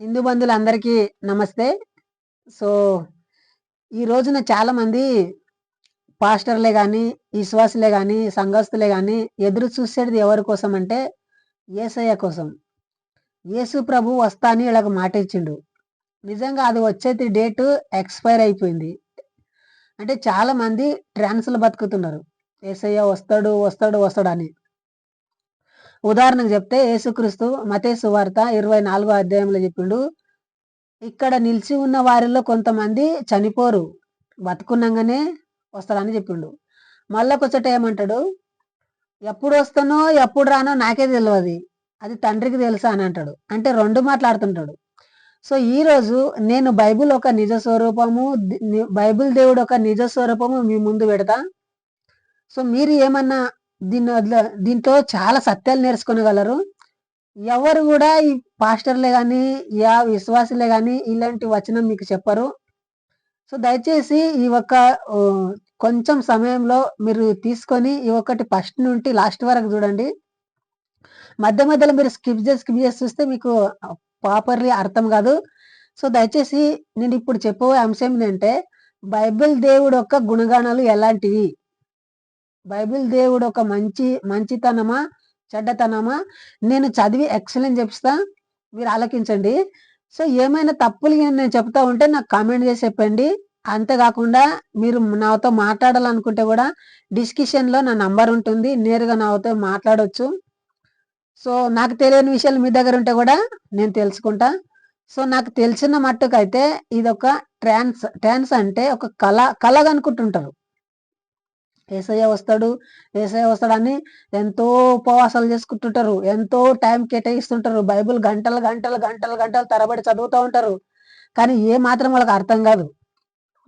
హిందూ బంధువులందరికీ నమస్తే. సో ఈ రోజున చాలామంది పాస్టర్లే కానీ విశ్వాసులే కానీ సంఘస్థులే కానీ ఎదురు చూసేది ఎవరి కోసం అంటే ఏసయ్య కోసం. యేసు ప్రభు వస్తా అని ఇలాగ మాట ఇచ్చిండు నిజంగా అది వచ్చేది డేట్ ఎక్స్పైర్ అయిపోయింది. అంటే చాలామంది ట్రాన్స్లు బతుకుతున్నారు. ఏసయ్య వస్తాడు వస్తాడు వస్తాడు అని. ఉదాహరణకు చెప్తే యేసుక్రీస్తు మతే సువార్త ఇరవై నాలుగో అధ్యాయంలో చెప్పిండు. ఇక్కడ నిలిచి ఉన్న వారిలో కొంతమంది చనిపోరు. బతుకున్నాగానే వస్తారని చెప్పిండు. మళ్ళకొచ్చట ఏమంటాడు? ఎప్పుడు వస్తానో ఎప్పుడు రానో నాకే తెలియదు అది తండ్రికి తెలుసా అని అంటాడు. అంటే రెండు మాట్లాడుతుంటాడు. సో ఈరోజు నేను బైబిల్ ఒక నిజ స్వరూపము బైబిల్ దేవుడు ఒక నిజ స్వరూపము మీ ముందు పెడతా. సో మీరు ఏమన్నా దీని దీంతో దీంట్లో చాలా సత్యాలు నేర్చుకోగలరు ఎవరు కూడా ఈ పాస్టర్లే కానీ యా విశ్వాసులే కానీ ఇలాంటి వచనం మీకు చెప్పరు. సో దయచేసి ఈ ఒక్క కొంచెం సమయంలో మీరు తీసుకొని ఈ ఒక్కటి ఫస్ట్ నుండి లాస్ట్ వరకు చూడండి. మధ్య మధ్యలో మీరు స్కిప్ చేసి స్కిప్ చేసి చూస్తే మీకు ప్రాపర్లీ అర్థం కాదు. సో దయచేసి నేను ఇప్పుడు చెప్పబోయే అంశం ఏంటంటే బైబిల్ దేవుడు యొక్క గుణగానాలు ఎలాంటివి? బైబిల్ దేవుడు ఒక మంచి మంచితనమా చెడ్డతనమా? నేను చదివి ఎక్సలెంట్ చెప్తా మీరు ఆలకించండి. సో ఏమైనా తప్పులు నేను చెప్తా ఉంటే నాకు కామెంట్ చేసి చెప్పండి. అంతేకాకుండా మీరు నాతో మాట్లాడాలనుకుంటే కూడా డిస్కషన్లో లో నా నంబర్ ఉంటుంది నేరుగా నాతో మాట్లాడవచ్చు సో నాకు తెలియని విషయాలు మీ దగ్గర ఉంటే కూడా నేను తెలుసుకుంటా. సో నాకు తెలిసిన మట్టుకైతే ఇది ఒక ట్రాన్స్ ట్రాన్స్ అంటే ఒక కళ కళగా అనుకుంటుంటారు. ఏసయ్య వస్తాడు ఏసయ్య వస్తాడని ఎంతో ఉపవాసాలు చేసుకుంటుంటారు ఎంతో టైం కేటాయిస్తుంటారు బైబిల్ గంటలు గంటలు గంటలు గంటలు తరబడి చదువుతూ ఉంటారు. కానీ ఏ మాత్రం వాళ్ళకి అర్థం కాదు.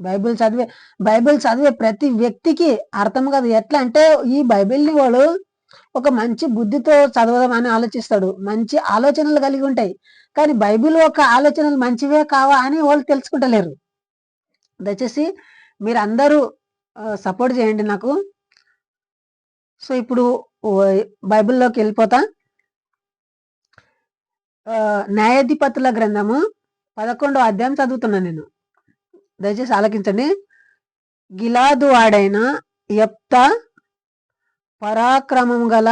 బైబిల్ చదివే బైబిల్ చదివే ప్రతి వ్యక్తికి అర్థం కాదు. ఎట్లా అంటే ఈ బైబిల్ని వాడు ఒక మంచి బుద్ధితో చదవదామని ఆలోచిస్తాడు. మంచి ఆలోచనలు కలిగి ఉంటాయి. కానీ బైబిల్ ఒక ఆలోచనలు మంచివే కావా అని వాళ్ళు తెలుసుకుంటలేరు. దయచేసి మీరందరూ సపోర్ట్ చేయండి నాకు. సో ఇప్పుడు బైబిల్లోకి వెళ్ళిపోతా. న్యాయాధిపతుల గ్రంథము పదకొండో అధ్యాయం చదువుతున్నా నేను. దయచేసి ఆలకించండి. గిలాదు వాడైన ఎప్త పరాక్రమం గల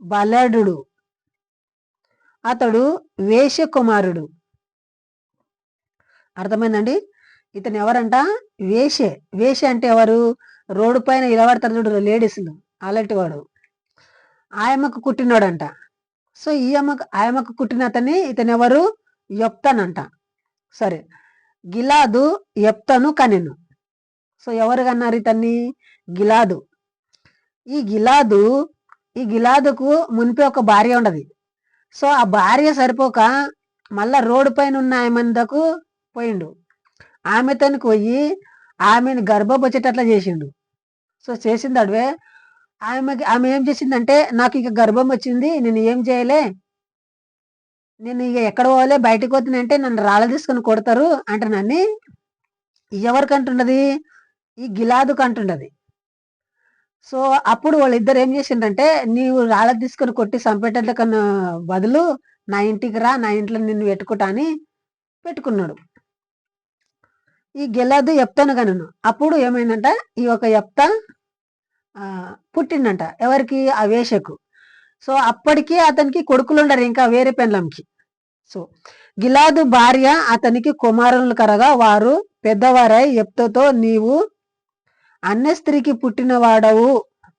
బలడు అతడు వేష కుమారుడు అర్థమైందండి? ఇతను ఎవరంట? వేషే. వేష అంటే ఎవరు? రోడ్డు పైన ఇలబడతారు చూడు లేడీస్లు అలాంటి వాడు. ఆయమ్మకు కుట్టినోడంట. సో ఈ అమ్మకు ఆయమ్మకు కుట్టిన అతని ఇతను ఎవరు? యొప్తనంట సరే. గిలాదు ఎప్తాను కనెను. సో ఎవరు కన్నారు ఇతన్ని? గిలాదు. ఈ గిలాదు ఈ గిలాదుకు మునిపే ఒక భార్య ఉండదు. సో ఆ భార్య సరిపోక మళ్ళా రోడ్డు పైన ఉన్న ఆయమందకు పోయిండు. ఆమెతోనికి పోయి ఆమెను గర్భపచ్చేటట్లా చేసిండు. సో చేసింది అడవే. ఆమెకి ఆమె ఏం చేసిందంటే నాకు ఇక గర్భం వచ్చింది నేను ఏం చేయలే? నేను ఇక ఎక్కడ పోవాలి? బయటకు పోతున్నంటే నన్ను రాళ్ళ తీసుకొని కొడతారు అంటే నన్ను ఎవరికి అంటున్నది ఈ గిలాదుకు అంటున్నది సో అప్పుడు వాళ్ళిద్దరు ఏం చేసిండ్రంటే నీవు రాళ్ళ తీసుకొని కొట్టి చంపేటట్ల కన్నా బదులు నా ఇంటికి రా నా ఇంట్లో నిన్ను పెట్టుకుంటా అని పెట్టుకున్నాడు. ఈ గిలాదు ఎప్తాను కనను. అప్పుడు ఏమైందంట? ఈ ఒక ఎప్త పుట్టిందంట పుట్టిండంట ఎవరికి? ఆ వేషకు. సో అప్పటికి అతనికి కొడుకులు ఉండరు ఇంకా వేరే పెండ్లంకి. సో గిలాదు భార్య అతనికి కుమారులు కరగా వారు పెద్దవారై ఎప్తతో నీవు అన్య స్త్రీకి పుట్టినవాడవు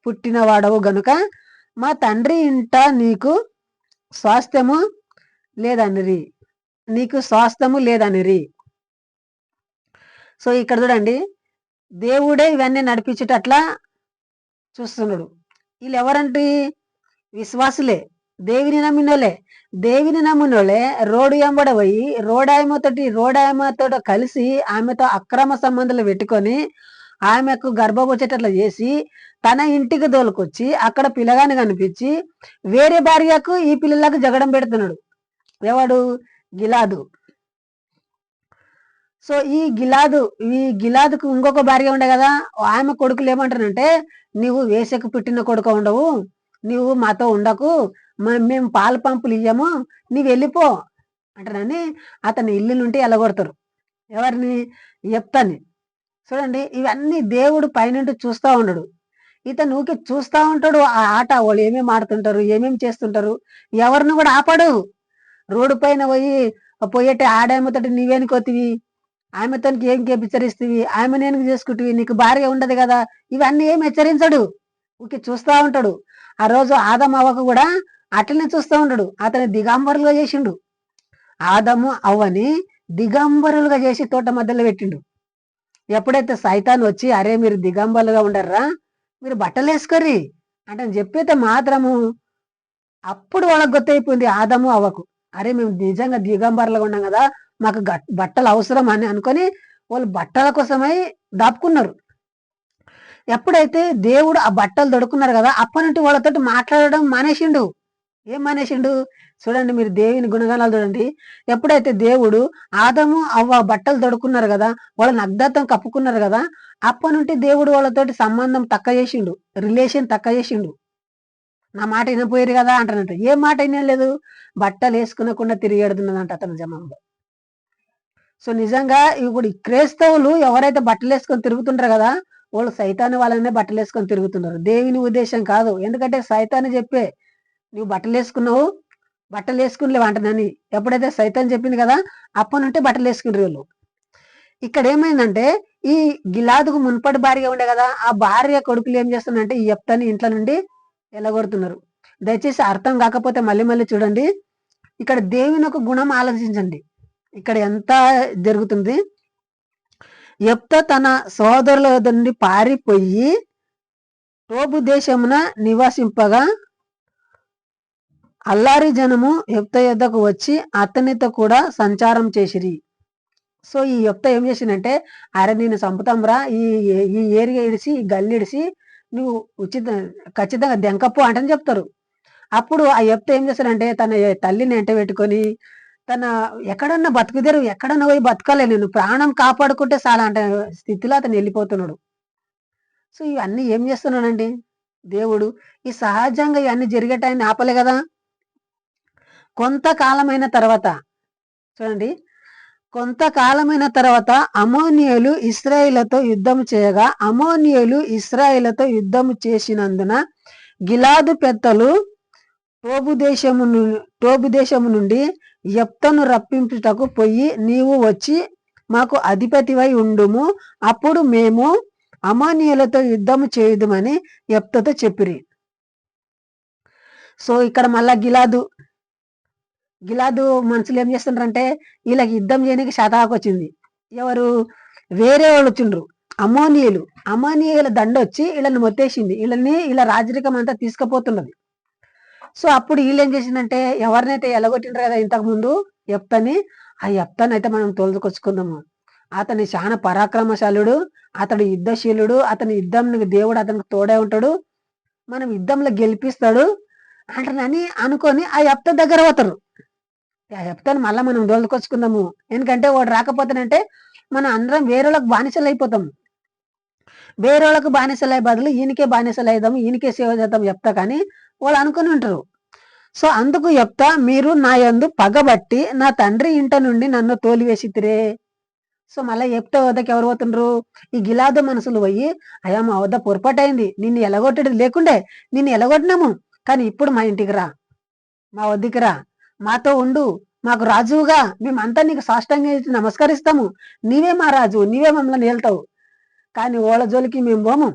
పుట్టినవాడవు గనుక మా తండ్రి ఇంట నీకు స్వాస్థ్యము లేదనిరి. నీకు స్వాస్థ్యము లేదనిరి. సో ఇక్కడ చూడండి దేవుడే ఇవన్నీ నడిపించేటట్లా చూస్తున్నాడు. వీళ్ళు ఎవరంటే విశ్వాసులే దేవిని నమ్మినోలే దేవిని నమ్మినోలే రోడ్డు ఎంబడ పోయి రోడాయమతోటి రోడాయమతో కలిసి ఆమెతో అక్రమ సంబంధాలు పెట్టుకొని ఆమెకు గర్భం వచ్చేటట్లు చేసి తన ఇంటికి దోలుకొచ్చి అక్కడ పిల్లగాని కనిపించి వేరే భార్యకు ఈ పిల్లలకు జగడం పెడుతున్నాడు. ఎవడు? గిలాదు. సో ఈ గిలాదు ఈ గిలాదుకు ఇంకొక భార్య ఉండే కదా ఆమె కొడుకులు ఏమంటారంటే నీవు వేసకు పుట్టిన కొడుకు ఉండవు నీవు మాతో ఉండకు మ- మేము పాల పంపులు ఇయ్యము నీవు వెళ్ళిపో అంటారని అతని ఇల్లు నుండి ఎలగొడతారు. ఎవరిని? చెప్తాని చూడండి ఇవన్నీ దేవుడు పైనుండి చూస్తూ ఉండడు. ఇతను ఊకే చూస్తూ ఉంటాడు ఆ ఆట వాళ్ళు ఏమేమి ఆడుతుంటారు ఏమేమి చేస్తుంటారు ఎవరిని కూడా ఆపడు. రోడ్డు పైన పోయి పోయేట ఆడామెతోటి నీవేనుకోతివి? ఆమె తనకి ఏం హెచ్చరిస్తవి ఆమె నేను చేసుకుంటువి నీకు భార్య ఉండదు కదా. ఇవన్నీ ఏం హెచ్చరించడు. ఊకే చూస్తూ ఉంటాడు. ఆ రోజు ఆదం అవ్వకు కూడా అట్లనే చూస్తూ ఉంటాడు అతని దిగాంబరులుగా చేసిండు. ఆదము అవ్వని దిగంబరులుగా చేసి తోట మధ్యలో పెట్టిండు. ఎప్పుడైతే సైతాన్ వచ్చి అరే మీరు దిగంబరులుగా ఉండర్రా? మీరు బట్టలు వేసుకోర్రి? అంటే చెప్పితే మాత్రము అప్పుడు వాళ్ళకి గుర్తయిపోయింది ఆదము అవ్వకు. అరే మేము నిజంగా దిగంబరులుగా ఉన్నాం కదా. మాకు గట్- బట్టలు అవసరం అని అనుకొని వాళ్ళు బట్టల కోసమై దాపుకున్నారు. ఎప్పుడైతే దేవుడు ఆ బట్టలు దొడుకున్నారు కదా అప్పటి నుండి వాళ్ళతోటి మాట్లాడడం మానేసిండు. ఏం మానేసిండు? చూడండి మీరు దేవుని గుణగణాలు చూడండి. ఎప్పుడైతే దేవుడు ఆదము అవ్వ బట్టలు దొడుకున్నారు కదా వాళ్ళని అగ్ధత్వం కప్పుకున్నారు కదా అప్పటి నుండి దేవుడు వాళ్ళతోటి సంబంధం తక్క చేసిండు. రిలేషన్ తక్క చేసిండు. నా మాట వినపోయారు కదా అంటానంట ఏ మాట వినలేదు? బట్టలు వేసుకునకుండా తిరిగేడుతున్నదంట అతని జమంలో సో నిజంగా ఇప్పుడు క్రైస్తవులు ఎవరైతే బట్టలు వేసుకొని తిరుగుతుంటారు కదా వాళ్ళు సైతాన్ని వాళ్ళనే బట్టలు వేసుకొని తిరుగుతున్నారు. దేవుని ఉద్దేశం కాదు. ఎందుకంటే సైతాన్ని చెప్పే నువ్వు బట్టలు వేసుకున్నావు బట్టలు వేసుకునిలేవు అంటనని ఎప్పుడైతే సైతాన్ చెప్పింది కదా అప్పటి నుండి బట్టలు వేసుకుని వీళ్ళు. ఇక్కడ ఏమైందంటే ఈ గిలాదుకు మున్పటి భార్య ఉండే కదా ఆ భార్య కొడుకులు ఏం చేస్తున్నారంటే ఈ ఎప్తని ఇంట్లో నుండి ఎలగొడుతున్నారు. దయచేసి అర్థం కాకపోతే మళ్ళీ మళ్ళీ చూడండి. ఇక్కడ దేవుని ఒక గుణం ఆలోచించండి. ఇక్కడ ఎంత జరుగుతుంది? ఎప్త తన సోదరుల నుండి పారిపోయి టోబు దేశమున నివాసింపగా అల్లారి జనము ఎప్త యుద్ధకు వచ్చి అతనితో కూడా సంచారం చేసిరి. సో ఈ యుక్త ఏం చేసిందంటే అరే నేను చంపుతాంరా ఈ ఈ ఏరియా ఇడిసి ఈ గల్లి ఇడిసి నువ్వు ఉచిత ఖచ్చితంగా దెంకప్పు అంటని చెప్తారు. అప్పుడు ఆ యుక్త ఏం చేశాడంటే తన తల్లిని ఎంట పెట్టుకొని తన ఎక్కడన్నా బతుకుదేరు ఎక్కడన్నా పోయి బతకాలే నేను. ప్రాణం కాపాడుకుంటే చాలా అంటే స్థితిలో అతను వెళ్ళిపోతున్నాడు. సో ఇవన్నీ ఏం చేస్తున్నానండి దేవుడు ఈ సహజంగా ఇవన్నీ జరిగేటాయని ఆపలే కదా? కొంతకాలమైన తర్వాత చూడండి. కొంతకాలమైన తర్వాత అమోనియలు ఇస్రాయిలతో యుద్ధం చేయగా అమోనియలు ఇస్రాయిలతో యుద్ధం చేసినందున గిలాదు పెద్దలు టోబు దేశము టోబు దేశము నుండి యప్తను రప్పించుటకు పోయి నీవు వచ్చి మాకు అధిపతివై ఉండుము. అప్పుడు మేము అమానీయులతో యుద్ధము చేయుదుమని యప్తతో చెప్పిరి. సో ఇక్కడ మళ్ళా గిలాదు. గిలాదు మనుషులు ఏం చేస్తుండ్రంటే వీళ్ళకి యుద్ధం చేయడానికి శతాకు వచ్చింది. ఎవరు? వేరే వాళ్ళు వచ్చిండ్రు. అమోనియలు. అమోనియల దండ వచ్చి వీళ్ళని మొత్తేసింది. వీళ్ళని వీళ్ళ రాజరికం అంతా తీసుకుపోతున్నది. సో అప్పుడు వీళ్ళు ఏం చేసిందంటే ఎవరినైతే ఎలగొట్టిండ్రు కదా ఇంతకు ముందు ఎప్తని ఆ ఎప్తని అయితే మనం తోలుకొచ్చుకుందాము అతని చాలా పరాక్రమశాలుడు అతడు యుద్ధశీలుడు అతని యుద్ధం దేవుడు అతనికి తోడే ఉంటాడు. మనం యుద్ధంలో గెలిపిస్తాడు అంటనని అనుకొని ఆ ఎప్త దగ్గర పోతారు. ఆ ఎప్తని మళ్ళీ మనం దోలుకొచ్చుకుందాము ఎందుకంటే వాడు రాకపోతేనంటే మనం అందరం వేరేళ్ళకి బానిసలు అయిపోతాము వేరేళ్ళకు బానిసలు అయ్యే బదులు ఈయనకే బానిసలు అయిదాము ఈయనకే సేవ చేద్దాం చెప్తా కానీ వాళ్ళు అనుకుని ఉంటారు. సో అందుకు చెప్తా మీరు నా యందు పగబట్టి నా తండ్రి ఇంట నుండి నన్ను తోలివేసితిరే. సో మళ్ళీ ఎప్పుడో వద్దకు ఎవరు పోతుండ్రు? ఈ గిలాదు మనసులు పోయి అయ్యా మా వద్ద పొరపాటు అయింది నిన్ను ఎలగొట్టడు లేకుండే నిన్ను ఎలగొట్టినాము కానీ ఇప్పుడు మా ఇంటికి రా మా వద్దకి రా మాతో ఉండు మాకు రాజువుగా మేమంతా నీకు సాష్టంగా నమస్కరిస్తాము నీవే మా రాజు నీవే మమ్మల్ని వెళ్తావు కానీ వాళ్ళ జోలికి మేము పోము.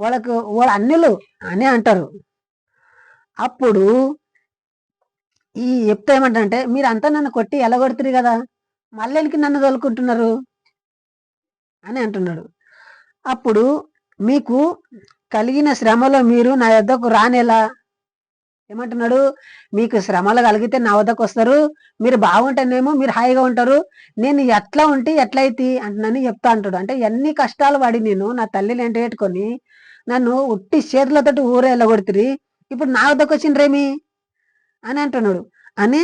వాళ్ళకు వాళ్ళ అన్నిలు అనే అంటారు. అప్పుడు ఈ చెప్తే ఏమంటారంటే మీరు అంతా నన్ను కొట్టి ఎలగొడుతురు కదా? మళ్ళీకి నన్ను తోలుకుంటున్నారు? అని అంటున్నాడు. అప్పుడు మీకు కలిగిన శ్రమలో మీరు నా యొద్దకు రానేలా? ఏమంటున్నాడు? మీకు శ్రమలు కలిగితే నా వద్దకు వస్తారు. మీరు బాగుంటేనేమో మీరు హాయిగా ఉంటారు. నేను ఎట్లా ఉంటే ఎట్లయితే అంటున్నాను చెప్తా అంటాడు. అంటే ఎన్ని కష్టాలు పడి నేను నా తల్లిని ఎంట పెట్టుకొని నన్ను ఉట్టి చేతులతోటి ఊరే వెళ్ళగొడుతురి ఇప్పుడు నా వద్దకు వచ్చిండ్రేమి అని అంటున్నాడు. అని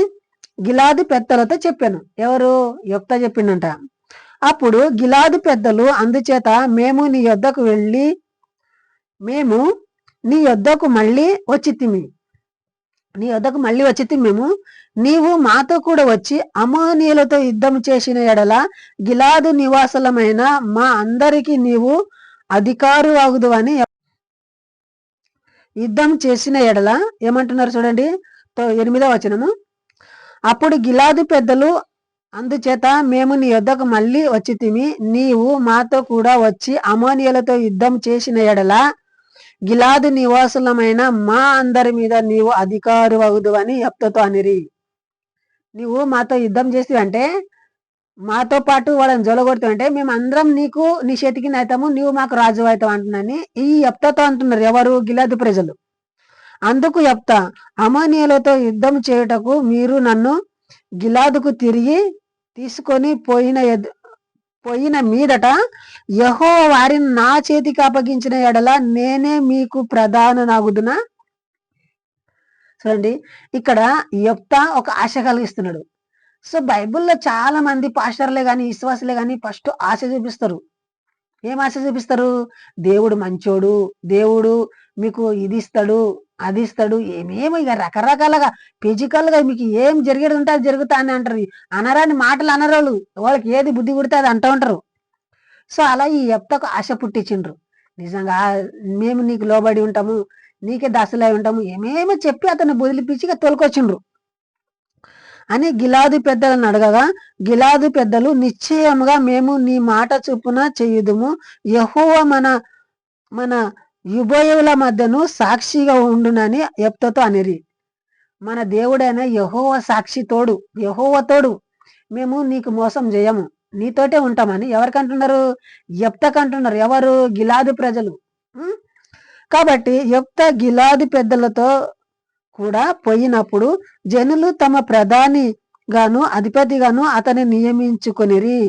గిలాది పెద్దలతో చెప్పాను. ఎవరు? యుక్త చెప్పిండంట. అప్పుడు గిలాది పెద్దలు అందుచేత మేము నీ యొద్దకు వెళ్ళి మేము నీ యొద్దకు మళ్ళీ వచ్చి తిమి. నీ వద్దకు మళ్ళీ వచ్చి మేము. నీవు మాతో కూడా వచ్చి అమోనీయులతో యుద్ధం చేసిన ఎడల గిలాదు నివాసులమైన మా అందరికి నీవు అధికారు అగుదు అని యుద్ధం చేసిన ఎడల ఏమంటున్నారు చూడండి తో- ఎనిమిదో వచనము. అప్పుడు గిలాదు పెద్దలు అందుచేత మేము నీ యొద్దకు మళ్ళీ వచ్చి తిమి నీవు మాతో కూడా వచ్చి అమోనియలతో యుద్ధం చేసిన ఎడల గిలాదు నివాసులమైన మా అందరి మీద నీవు అధికారు అవుదు అని ఎప్తతో అనిరి. నీవు మాతో యుద్ధం చేసి అంటే మాతో పాటు వాళ్ళని జొలగొడుతుంటే మేము అందరం నీకు నీ చేతికి అవుతాము నీవు మాకు రాజు అవుతావు అంటున్నాని ఈ ఎప్తతో అంటున్నారు ఎవరు? గిలాదు ప్రజలు. అందుకు ఎప్తా అమానీయులతో యుద్ధం చేయుటకు మీరు నన్ను గిలాదుకు తిరిగి తీసుకొని పోయిన ఎద్- పోయిన మీదట యహో వారిని నా చేతికి అప్పగించిన ఎడల నేనే మీకు ప్రధాన నాగుదునా చూడండి ఇక్కడ యొప్త ఒక ఆశ కలిగిస్తున్నాడు. సో బైబిల్లో చాలా మంది పాస్టర్లే కానీ విశ్వాసులే కానీ ఫస్ట్ ఆశ చూపిస్తారు. ఏం ఆశ చూపిస్తారు? దేవుడు మంచోడు దేవుడు మీకు ఇది ఇస్తాడు అది ఇస్తాడు ఏమేమో ఇక రకరకాలుగా ఫిజికల్గా మీకు ఏం జరిగేది ఉంటే అది జరుగుతా అని అంటారు అనరాని మాటలు అనరాలు వాళ్ళకి ఏది బుద్ధి కొడితే అది అంటూ ఉంటారు. సో అలా ఈ ఎప్తకు ఆశ పుట్టించిండ్రు. నిజంగా మేము నీకు లోబడి ఉంటాము నీకే దశలై ఉంటాము ఏమేమో చెప్పి అతను బుదిలిపించి ఇక తోలుకొచ్చిండ్రు. అని గిలాదు పెద్దలను అడగగా గిలాదు పెద్దలు నిశ్చయముగా మేము నీ మాట చొప్పున చేయుదుము. యహోవ మన మన యుభయుల మధ్యను సాక్షిగా ఉండునని ఎప్తతో అనిరి. మన దేవుడైన యహోవ సాక్షి తోడు యహోవ తోడు. మేము నీకు మోసం చేయము నీతోటే ఉంటామని ఎవరికంటున్నారు? ఎప్తకంటున్నారు ఎవరు? గిలాది ప్రజలు. కాబట్టి ఎప్త గిలాది పెద్దలతో కూడా పోయినప్పుడు జనులు తమ ప్రధాని గాను అధిపతిగాను అతన్ని నియమించుకొనిరి.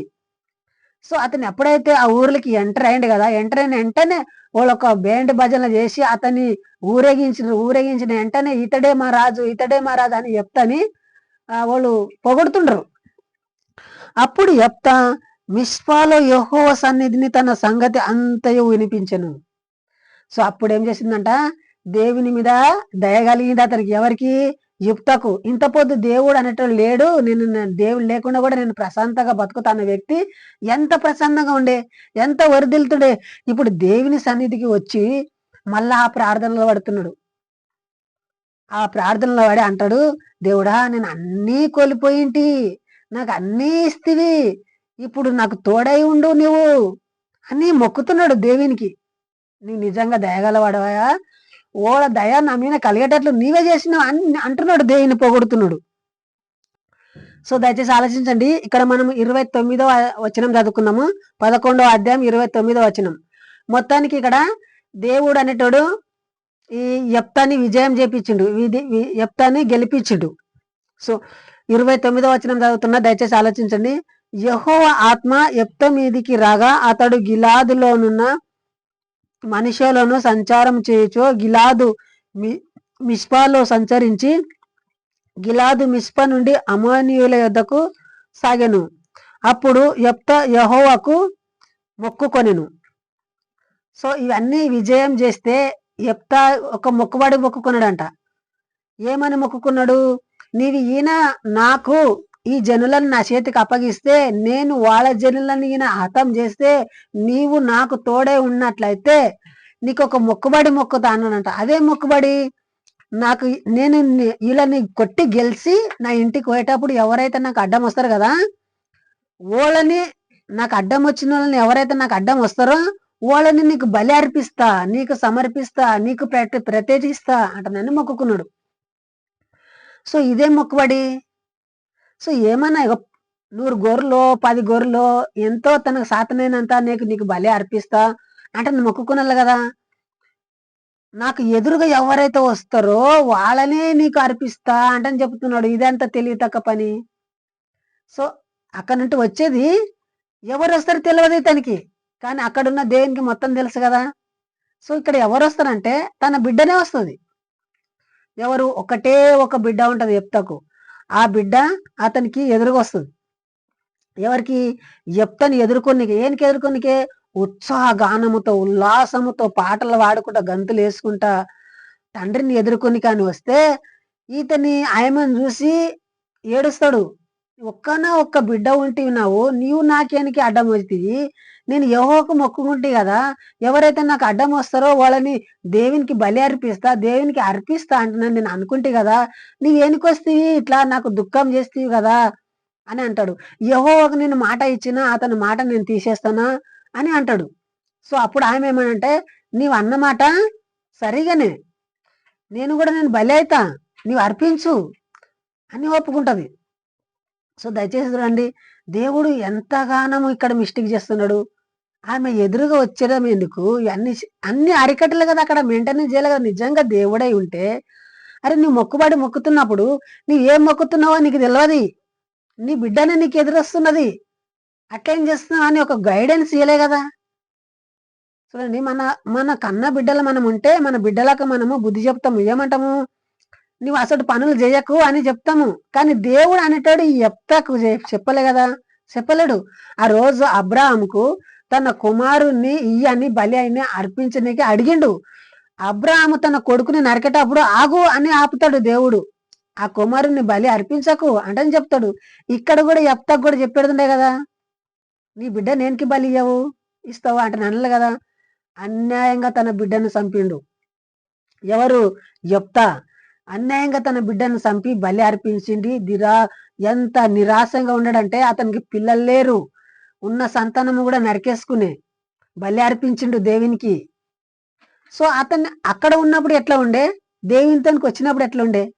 సో అతను ఎప్పుడైతే ఆ ఊర్లకి ఎంటర్ అయ్యిండు కదా ఎంటర్ అయిన వెంటనే వాళ్ళు ఒక బ్యాండ్ భజన చేసి అతన్ని ఊరేగించిన ఊరేగించిన వెంటనే ఇతడే మా రాజు ఇతడే మా రాజు అని చెప్తాని వాళ్ళు పొగడుతుండ్రు. అప్పుడు చెప్తా మిస్పాలో యహోవ సన్నిధిని తన సంగతి అంతయు వినిపించను. సో అప్పుడు ఏం చేసిందంట దేవుని మీద దయగలిగింది అతనికి. ఎవరికి? యుక్తకు. ఇంత పొద్దు దేవుడు అనేటోడు లేడు. నేను దేవుడు లేకుండా కూడా నేను ప్రశాంతంగా బతుకుతాన్న వ్యక్తి ఎంత ప్రశాంతంగా ఉండే ఎంత వరిదిల్తుడే. ఇప్పుడు దేవుని సన్నిధికి వచ్చి మళ్ళా ఆ ప్రార్థనలో పడుతున్నాడు. ఆ ప్రార్థనలో పడి అంటాడు దేవుడా నేను అన్నీ కోల్పోయింటి నాకు అన్నీ ఇస్తివి. ఇప్పుడు నాకు తోడై ఉండు నువ్వు. అని మొక్కుతున్నాడు దేవునికి. నీవు నిజంగా దయగలవాడవా ఓడ దయ నా మీద కలిగేటట్లు నీవే చేసినావు అని అంటున్నాడు దేవుని పోగొడుతున్నాడు. సో దయచేసి ఆలోచించండి. ఇక్కడ మనం ఇరవై తొమ్మిదో వచనం చదువుకున్నాము పదకొండవ అధ్యాయం ఇరవై తొమ్మిదో వచనం. మొత్తానికి ఇక్కడ దేవుడు అనేటోడు ఈ యప్తాన్ని విజయం చేపించిండు. విధి- గెలిపించిండు. సో ఇరవై తొమ్మిదో వచనం చదువుతున్నా దయచేసి ఆలోచించండి. యహో ఆత్మ యప్త మీదికి రాగా అతడు గిలాదులోనున్న మనుషులను సంచారం చేయుచో గిలాదు మి- మిస్పాలో సంచరించి గిలాదు మిస్పా నుండి అమానీయుల యొద్దకు సాగెను. అప్పుడు యప్త యహోవకు మొక్కుకొనెను. సో ఇవన్నీ విజయం చేస్తే యప్త ఒక మొక్కుబడి మొక్కుకున్నాడంట ఏమని మొక్కుకున్నాడు? నీవి ఈయన నాకు ఈ జనులను నా చేతికి అప్పగిస్తే నేను వాళ్ళ జనులను ఈయన హతం చేస్తే నీవు నాకు తోడే ఉన్నట్లయితే నీకు ఒక మొక్కుబడి మొక్కుతానంట అదే మొక్కుబడి? నాకు నేను వీళ్ళని కొట్టి గెలిచి నా ఇంటికి పోయేటప్పుడు ఎవరైతే నాకు అడ్డం వస్తారు కదా వాళ్ళని నాకు అడ్డం వచ్చిన వాళ్ళని ఎవరైతే నాకు అడ్డం వస్తారో వాళ్ళని నీకు బలి అర్పిస్తా నీకు సమర్పిస్తా నీకు ప్రతి ప్రత్యేకిస్తా అంటనని మొక్కుకున్నాడు. సో ఇదే మొక్కుబడి? సో ఏమన్నా నూరు గొర్రెలు పది గొర్రెలు ఎంతో తనకు సాతనైనంత నీకు నీకు బలి అర్పిస్తా అంటే నువ్వు మొక్కుకున్నాను కదా. నాకు ఎదురుగా ఎవరైతే వస్తారో వాళ్ళనే నీకు అర్పిస్తా అంటని చెప్తున్నాడు. ఇదంతా తెలివి తక్క పని. సో అక్కడ నుండి వచ్చేది ఎవరు వస్తారో తెలియదు తనకి కానీ అక్కడున్న దేవునికి మొత్తం తెలుసు కదా. సో ఇక్కడ ఎవరు వస్తారంటే తన బిడ్డనే వస్తుంది. ఎవరు ఒకటే ఒక బిడ్డ ఉంటుంది ఎప్తకు ఆ బిడ్డ అతనికి ఎదురుగా వస్తుంది. ఎవరికి ఎప్తని ఎదుర్కొనికి ఏనికి ఎదుర్కొనికే ఉత్సాహ గానముతో ఉల్లాసముతో పాటలు పాడుకుంటా గంతులు వేసుకుంటా తండ్రిని ఎదుర్కొని కానీ వస్తే ఈతని ఆయమని చూసి ఏడుస్తాడు. ఒక్కనా ఒక్క బిడ్డ ఉంటివి నావు నీవు నాకేనికి అడ్డం అవుతుంది నేను యహోకు మొక్కుకుంటే కదా ఎవరైతే నాకు అడ్డం వస్తారో వాళ్ళని దేవునికి బలి అర్పిస్తా దేవునికి అర్పిస్తా అంటున్నాను నేను అనుకుంటే కదా నీవు ఏనికొస్తీవి ఇట్లా నాకు దుఃఖం చేస్తీవి కదా అని అంటాడు. యహోకు నేను మాట ఇచ్చినా అతని మాట నేను తీసేస్తానా అని అంటాడు. సో అప్పుడు ఆమె ఏమనంటే నీవు అన్న మాట సరిగానే నేను కూడా నేను బలి అవుతా నీవు అర్పించు అని ఒప్పుకుంటది. సో దయచేసి చూడండి దేవుడు ఎంతగానో ఇక్కడ మిస్టేక్ చేస్తున్నాడు. ఆమె ఎదురుగా వచ్చేయడం ఎందుకు? అన్ని అన్ని అరికట్టలు కదా అక్కడ మెయింటెనెన్స్ చేయాలి కదా నిజంగా దేవుడై ఉంటే. అరే నువ్వు మొక్కుబడి మొక్కుతున్నప్పుడు నువ్వు ఏం మొక్కుతున్నావో నీకు తెలియదు నీ బిడ్డనే నీకు ఎదురొస్తున్నది. అట్లా చేస్తున్నావు అని ఒక గైడెన్స్ ఇవ్వలే కదా. చూడండి మన మన కన్న బిడ్డలు మనం ఉంటే మన బిడ్డలకు మనము బుద్ధి చెప్తాము. ఏమంటాము? నువ్వు అసలు పనులు చేయకు అని చెప్తాము. కానీ దేవుడు అనేటాడు ఎప్తకు చెప్పలే కదా. చెప్పలేడు. ఆ రోజు అబ్రాహంకు తన కుమారుణ్ణి ఇయ్యని బలి అయిన అర్పించడానికి అడిగిండు. అబ్రాహాము తన కొడుకుని నరికేటప్పుడు ఆగు అని ఆపుతాడు దేవుడు. ఆ కుమారుణ్ణి బలి అర్పించకు అంటని చెప్తాడు. ఇక్కడ కూడా ఎప్తకు కూడా చెప్పేడుండే కదా. నీ బిడ్డ నేనికి బలి ఇయ్యవు? ఇస్తావు అంటే అనలే కదా. అన్యాయంగా తన బిడ్డను చంపిండు. ఎవరు? చెప్తా అన్యాయంగా తన బిడ్డను చంపి బలి అర్పించింది. దిరా ఎంత నిరాశంగా ఉన్నాడంటే అతనికి పిల్లలు లేరు. ఉన్న సంతానము కూడా నరికేసుకునే బలి అర్పించిండు దేవునికి. సో అతన్ని అక్కడ ఉన్నప్పుడు ఎట్లా ఉండే? దేవునితోనికి వచ్చినప్పుడు ఎట్లా ఉండే?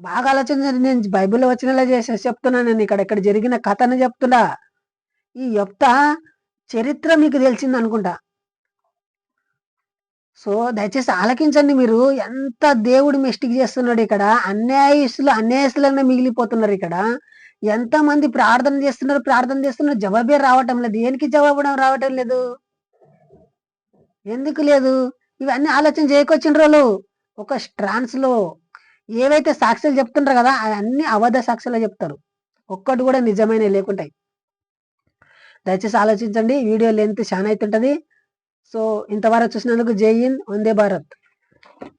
బాగా ఆలోచన నేను బైబిల్లో వచ్చినలా చేసే చెప్తున్నాను నేను ఇక్కడ. ఇక్కడ జరిగిన కథను చెప్తున్నా. ఈ యొక్క చరిత్ర మీకు తెలిసింది అనుకుంటా. సో దయచేసి ఆలకించండి మీరు. ఎంత దేవుడు మిస్టేక్ చేస్తున్నాడు ఇక్కడ. అన్యాయస్తులు అన్యాయస్తులనే మిగిలిపోతున్నారు ఇక్కడ. ఎంతమంది ప్రార్థన చేస్తున్నారు ప్రార్థన చేస్తున్నారు జవాబే రావటం లేదు. దేనికి జవాబు రావటం లేదు? ఎందుకు లేదు? ఇవన్నీ ఆలోచన చేయకొచ్చిన రోజు ఒక స్ట్రాన్స్లో ఏవైతే సాక్ష్యాలు చెప్తుంటారు కదా అవన్నీ అబద్ధ సాక్షులు చెప్తారు. ఒక్కటి కూడా నిజమైన లేకుంటాయి. దయచేసి ఆలోచించండి. వీడియో లెంత్ చాలా అవుతుంటది. సో ఇంతవరకు చూసినందుకు జై హింద్ వందే భారత్.